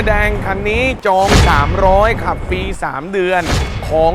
ร์แดงคันนี้จอง 300 ขับฟรี 3 เดือนของ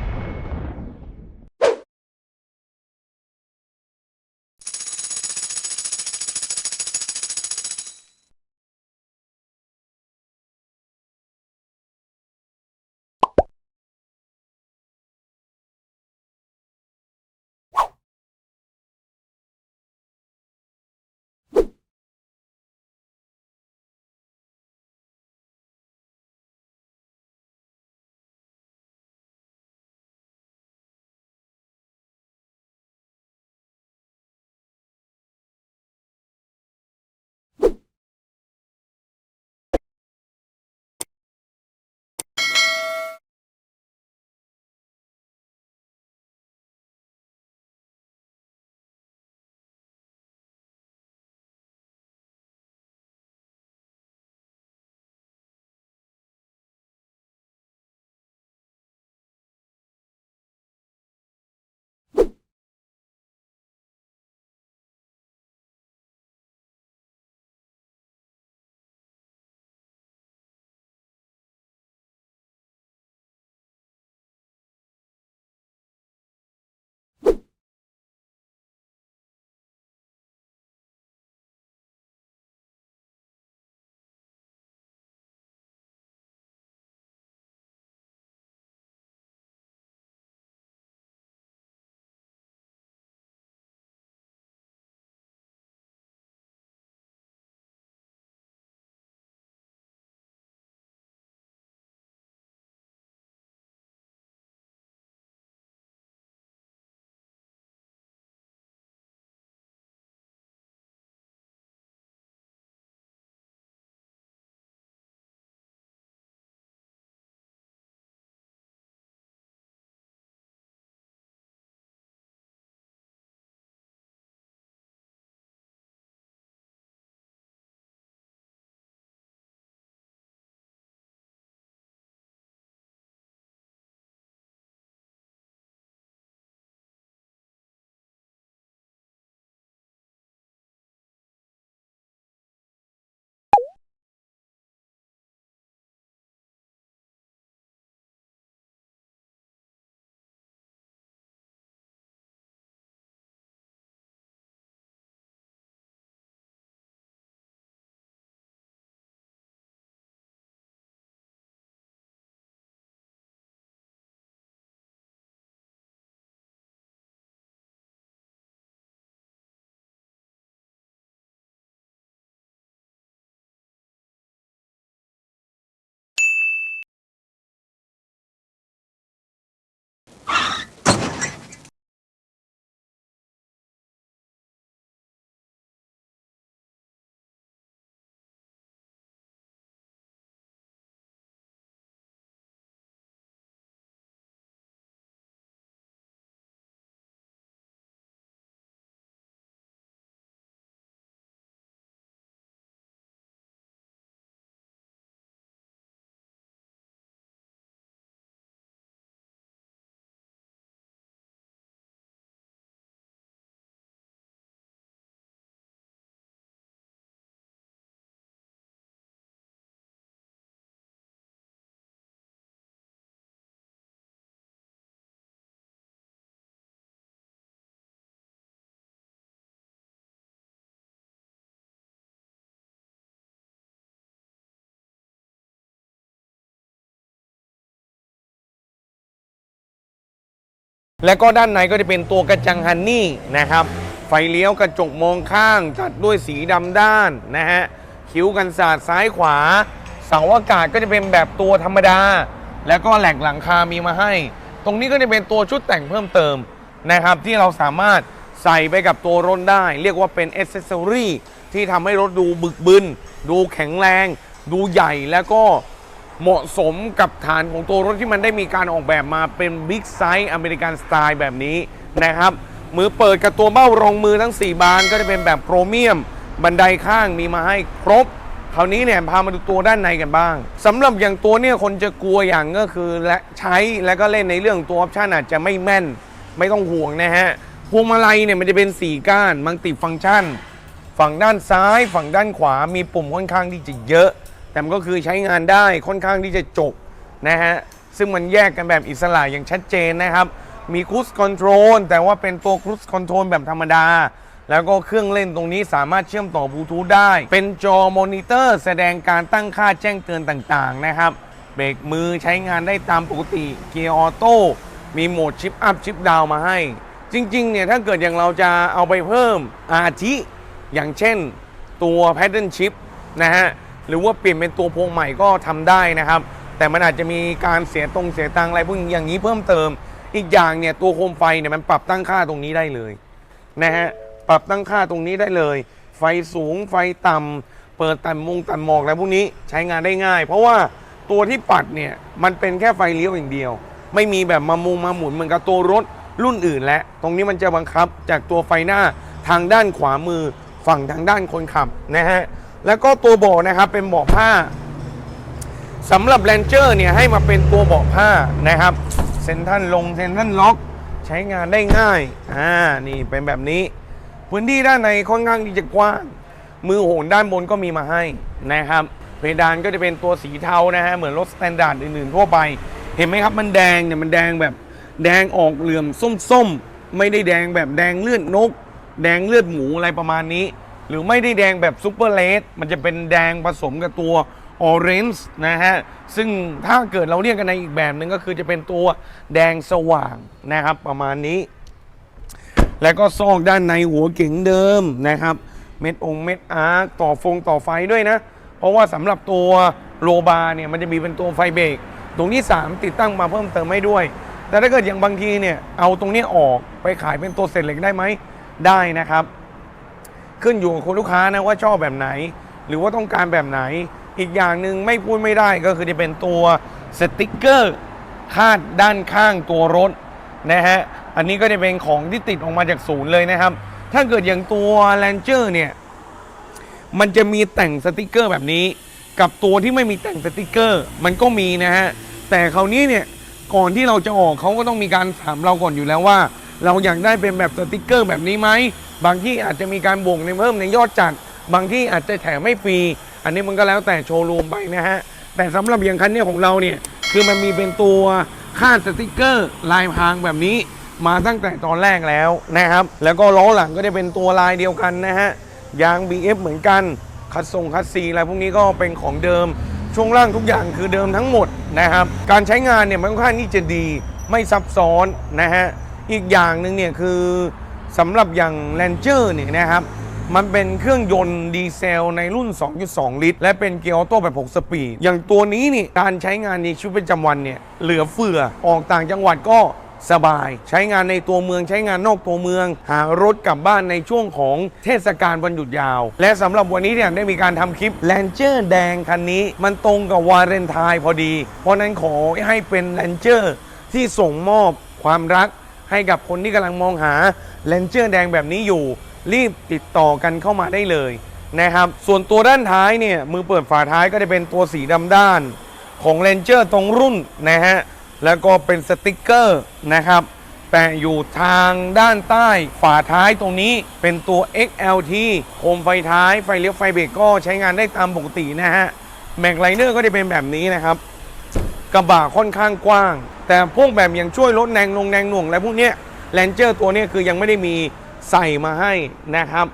และก็ด้านในก็จะเป็นตัวกระจังฮันนี่นะครับ ไฟเลี้ยวกระจกมองข้างจัดด้วยสีดำด้านนะฮะคิ้วกันศาสตร์ซ้ายขวา เสาอากาศก็จะเป็นแบบตัวธรรมดา แล้วก็แหลกหลังคามีมาให้ ตรงนี้ก็จะเป็นตัวชุดแต่งเพิ่มเติมนะครับที่เราสามารถใส่ไปกับตัวรถได้ เรียกว่าเป็นเอเซสซอรี่ที่ทำให้รถดูบึกบึน ดูแข็งแรง ดูใหญ่แล้วก็ เหมาะสมกับฐานของตัวรถที่มันได้มีการออกแบบมาเป็นบิ๊กไซส์อเมริกันสไตล์แบบนี้นะครับ มือเปิดกับตัวเบ้ารองมือทั้ง 4 บานก็จะเป็นแบบโครเมียม บันไดข้างมีมาให้ครบคราวนี้เนี่ยพามาดูตัวด้านในกันบ้างสำหรับอย่างตัวเนี่ยคนจะกลัวอย่างก็คือและใช้แล้วก็เล่นในเรื่องตัวออปชันอาจจะไม่แม่น ไม่ต้องห่วงนะฮะพวงมาลัยเนี่ยมันจะเป็น 4 ก้านมังติฟังก์ชัน ฝั่งด้านซ้าย ฝั่งด้านขวามีปุ่มค่อนข้างที่จะเยอะ แต่มันก็คือใช้งานได้ค่อนข้างที่จะจบนะฮะ ซึ่งมันแยกกันแบบอิสระอย่างชัดเจนนะครับ มีค u ู e คอนโทรลแต่ว่าเป็นตัวค u ู e คอนโทรลแบบธรรมดา แล้วก็เครื่องเล่นตรงนี้สามารถเชื่อมต่อบลูทูธได้ เป็นจอมอนิเตอร์แสดงการตั้งค่าแจ้งเตือนต่างๆนะครับ เบรกมือใช้งานได้ตามปกติ เกียร์ออโต้ มีโหมดชิปอัพชิปดาวมาให้ จริงๆ เนี่ยถ้าเกิดอย่างเราจะเอาไปเพิ่มอาทิ อย่างเช่นตัว Pattern Chip นะฮะ หรือว่าเปลี่ยนเป็นตัวพวงใหม่ก็ทำได้นะครับ แต่มันอาจจะมีการเสียตรงเสียตังอะไรพวกอย่างนี้เพิ่มเติม อีกอย่างเนี่ยตัวโคมไฟเนี่ยมันปรับตั้งค่าตรงนี้ได้เลยนะฮะปรับตั้งค่าตรงนี้ได้เลย ไฟสูงไฟต่ำเปิดตัดมุงตัดหมอกอะไรพวกนี้ใช้งานได้ง่าย เพราะว่าตัวที่ปัดเนี่ยมันเป็นแค่ไฟเลี้ยวอย่างเดียว ไม่มีแบบมามุงมาหมุนเหมือนกับตัวรถรุ่นอื่นแล้ว ตรงนี้มันจะบังคับจากตัวไฟหน้าทางด้านขวามือฝั่งทางด้านคนขับนะฮะ แล้วก็ตัวเบาะนะครับเป็นเบาะผ้าสำหรับแ a นเจอร์เนี่ยให้มาเป็นตัวเบาะผ้านะครับเซนทันลงเซนทันล็อกใช้งานได้ง่ายอ่านี่เป็นแบบนี้ พื้นที่ด้านในค่อนข้างที่จะกว้าง มือโหนด้านบนก็มีมาให้นะครับ เพดานก็จะเป็นตัวสีเทานะฮะเหมือนรถสแตนดาร์ดอื่นๆทั่วไป เห็นไหมครับมันแดงเนี่ยมันแดงแบบแดงออกเหลื่อมส้มๆ ไม่ได้แดงแบบแดงเลือดนก แดงเลือดหมูอะไรประมาณนี้ หรือไม่ได้แดงแบบซูเปอร์เลสมันจะเป็นแดงผสมกับตัวออเรนจ์นะฮะ ซึ่งถ้าเกิดเราเรียกกันในอีกแบบหนึ่งก็คือจะเป็นตัวแดงสว่างนะครับประมาณนี้ แล้วก็ซอกด้านในหัวเก๋งเดิมนะครับ เม็ดองเม็ดอาร์ต่อฟงต่อไฟด้วยนะ เพราะว่าสำหรับตัวโรบาร์เนี่ยมันจะมีเป็นตัวไฟเบรกตรงที่ 3 ติดตั้งมาเพิ่มเติมให้ด้วย แต่ถ้าเกิดอย่างบางทีเนี่ยเอาตรงนี้ออกไปขายเป็นตัวเศษเหล็กได้ไหมได้นะครับ ขึ้นอยู่กับคุณลูกค้านะว่าชอบแบบไหน หรือว่าต้องการแบบไหน อีกอย่างหนึ่งไม่พูดไม่ได้ก็คือจะเป็นตัวสติกเกอร์คาดด้านข้างตัวรถนะฮะอันนี้ก็จะเป็นของที่ติดออกมาจากศูนย์เลยนะครับ ถ้าเกิดอย่างตัว r a n g e r เนี่ย มันจะมีแต่งสติกเกอร์แบบนี้ กับตัวที่ไม่มีแต่งสติกเกอร์ มันก็มีนะฮะ แต่คราวนี้เนี่ยก่อนที่เราจะออกเขาก็ต้องมีการถามเราก่อนอยู่แล้วว่า เราอยากได้เป็นแบบสติกเกอร์แบบนี้ไหม บางที่อาจจะมีการบ่งในเพิ่มในยอดจัด บางที่อาจจะแถมไม่ฟรี อันนี้มันก็แล้วแต่โชว์รูมไปนะฮะ แต่สำหรับอย่างคันนี้ของเราเนี่ย คือมันมีเป็นตัวค่าดสติกเกอร์ลายพางแบบนี้มาตั้งแต่ตอนแรกแล้วนะครับ แล้วก็ล้อหลังก็จะเป็นตัวลายเดียวกันนะฮะ ยาง BF เหมือนกัน คัดทรงคัดซีอะไรพวกนี้ก็เป็นของเดิม ช่วงล่างทุกอย่างคือเดิมทั้งหมดนะครับ การใช้งานเนี่ยมันค่อนข้างที่จะดี ไม่ซับซ้อนนะฮะ อีกอย่างหนึ่งเนี่ยคือ สำหรับอย่าง r a n g e r เนี่ยนะครับ มันเป็นเครื่องยนต์ดีเซลในรุ่น 2.2 ลิตร และเป็นเกียร์ออโต้แบบ 6 สปีด อย่างตัวนี้นี่การใช้งานในชีวิตประจำวันเนี่ยเหลือเฟือออกต่างจังหวัดก็สบาย ใช้งานในตัวเมืองใช้งานนอกตัวเมือง หารถกลับบ้านในช่วงของเทศกาลวันหยุดยาว และสำหรับวันนี้เนี่ยได้มีการทำคลิปแลนเจอร์แดงคันนี้ มันตรงกับวาเลนไทน์พอดี เพราะนั้นขอให้เป็นแลนเจอร์ที่ส่งมอบความรัก ให้กับคนที่กำลังมองหาเลนเจอร์แดงแบบนี้อยู่ รีบติดต่อกันเข้ามาได้เลยนะครับส่วนตัวด้านท้ายเนี่ยมือเปิดฝาท้ายก็จะเป็นตัวสีดำด้านของเลนเจอร์ตรงรุ่นนะฮะแล้วก็เป็นสติกเกอร์นะครับแปะอยู่ทางด้านใต้ฝาท้ายตรงนี้เป็นตัว XLT โคมไฟท้ายไฟเลี้ยวไฟเบรกก็ใช้งานได้ตามปกตินะฮะแม็กไลเนอร์ก็จะเป็นแบบนี้นะครับ กระบะค่อนข้างกว้าง แต่พวกแบบย่างช่วยลดแรงลงแรงหน่วงอะไรพวกเนี้ยแลนเจอร์ตัวนี้คือยังไม่ได้มีใส่มาให้นะครับ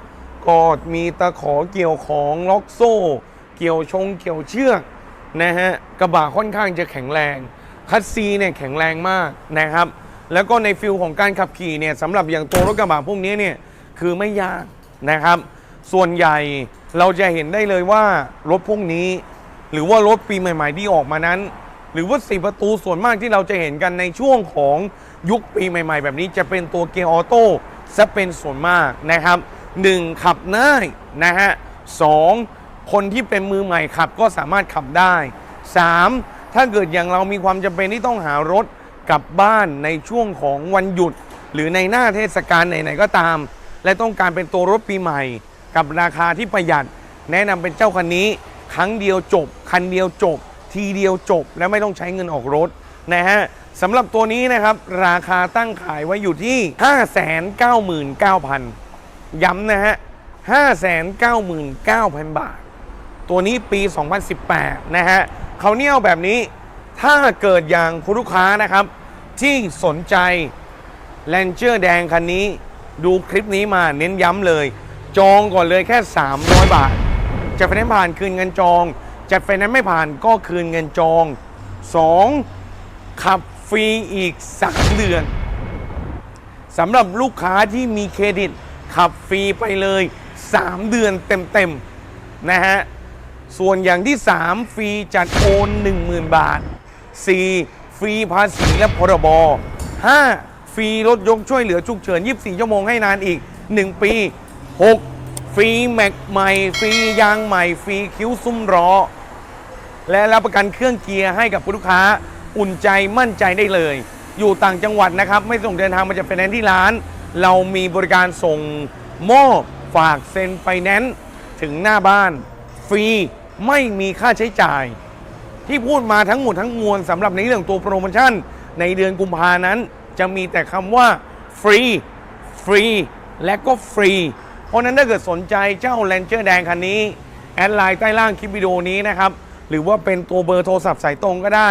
ก็มีตะขอเกี่ยวของล็อกโซ่ เกี่ยวชงเกี่ยวเชือกนะฮะกระบะค่อนข้างจะแข็งแรง คัสซีเนี่ยแข็งแรงมากนะครับ แล้วก็ในฟิลของการขับขี่เนี่ยสำหรับอย่างตัวรถกระบะพวกนี้เนี่ยคือไม่ยากนะครับ ส่วนใหญ่เราจะเห็นได้เลยว่ารถพวกนี้ หรือว่ารถปีใหม่ ๆ ที่ออกมานั้น หรือว่าสี่ประตูส่วนมากที่เราจะเห็นกันในช่วงของยุคปีใหม่ ๆ แบบนี้จะเป็นตัวเกียร์ออโต้ซะเป็นส่วนมากนะครับ 1. ขับง่ายนะฮะสองคนที่เป็นมือใหม่ขับก็สามารถขับได้ 3. ถ้าเกิดอย่างเรามีความจำเป็นที่ต้องหารถกลับบ้านในช่วงของวันหยุด หรือในหน้าเทศกาลไหนๆก็ตาม และต้องการเป็นตัวรถปีใหม่ กับราคาที่ประหยัด แนะนำเป็นเจ้าคันนี้ ครั้งเดียวจบ คันเดียวจบ ทีเดียวจบและไม่ต้องใช้เงินออกรถนะฮะสำหรับตัวนี้นะครับ ราคาตั้งขายไว้อยู่ที่ 599,000 ย้ำนะฮะ 599,000 บาท ตัวนี้ปี 2018 นะฮะเขาเนี่ยวแบบนี้ถ้าเกิดอย่างคุณลูกค้านะครับ ที่สนใจแลนเจอร์แดงคันนี้ ดูคลิปนี้มาเน้นย้ำเลย จองก่อนเลยแค่ 300 บาทจัดไฟแนนผ่านคืนเงินจอง จัดไฟแนนซ์ไม่ผ่านก็คืนเงินจอง 2. ขับฟรีอีก 3 เดือนสำหรับลูกค้าที่มีเครดิต ขับฟรีไปเลย 3 เดือนเต็มๆนะฮะส่วนอย่างที่ 3 ฟรีจัดโอน 10,000 บาท 4. ฟรีภาษีและพรบ 5. ฟรีรถยกช่วยเหลือฉุกเฉิน 24 ชั่วโมงให้นานอีก 1 ปี 6. ฟรีแม็กใหม่ ฟรียางใหม่ ฟรีคิ้วซุ้มล้อ และรับประกันเครื่องเกียร์ให้กับผู้ลูกค้าอุ่นใจมั่นใจได้เลย อยู่ต่างจังหวัดนะครับ ไม่ส่งเดินทางมาจะไฟแนนซ์ที่ร้าน เรามีบริการส่งมอบฝากเซ็นไฟแนนซ์ถึงหน้าบ้าน ฟรีไม่มีค่าใช้จ่าย ที่พูดมาทั้งหมดทั้งมวลสำหรับในเรื่องตัวโปรโมชั่น ในเดือนกุมภานั้น จะมีแต่คำว่าฟรีฟรีและก็ฟรี เพราะฉะนั้นถ้าเกิดสนใจเจ้าแลนเจอร์แดงคันนี้ แอดไลน์ใต้ล่างคลิปวิดีโอนี้นะครับ หรือว่าเป็นตัวเบอร์โทรศัพท์สายตรงก็ได้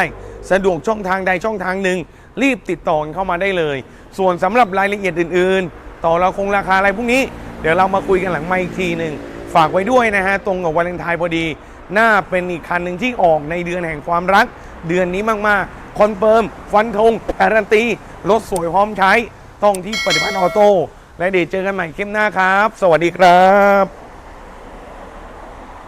สะดวกช่องทางใดช่องทางหนึ่ง รีบติดต่อกันเข้ามาได้เลย ส่วนสำหรับรายละเอียดอื่น ๆ ต่อเราคงราคาอะไรพวกนี้ เดี๋ยวเรามาคุยกันหลังไมค์อีกทีหนึ่งฝากไว้ด้วยนะฮะตรงกับวาเลนไทน์พอดีน่าเป็นอีกคันหนึ่งที่ออกในเดือนแห่งความรัก เดือนนี้มากๆคอนเฟิร์มฟันธงการันตีรถสวยพร้อมใช้ต้องที่ปฏิพัฒน์ออโต้และเดี๋ยวเจอกันใหม่คลิปหน้าครับ สวัสดีครับ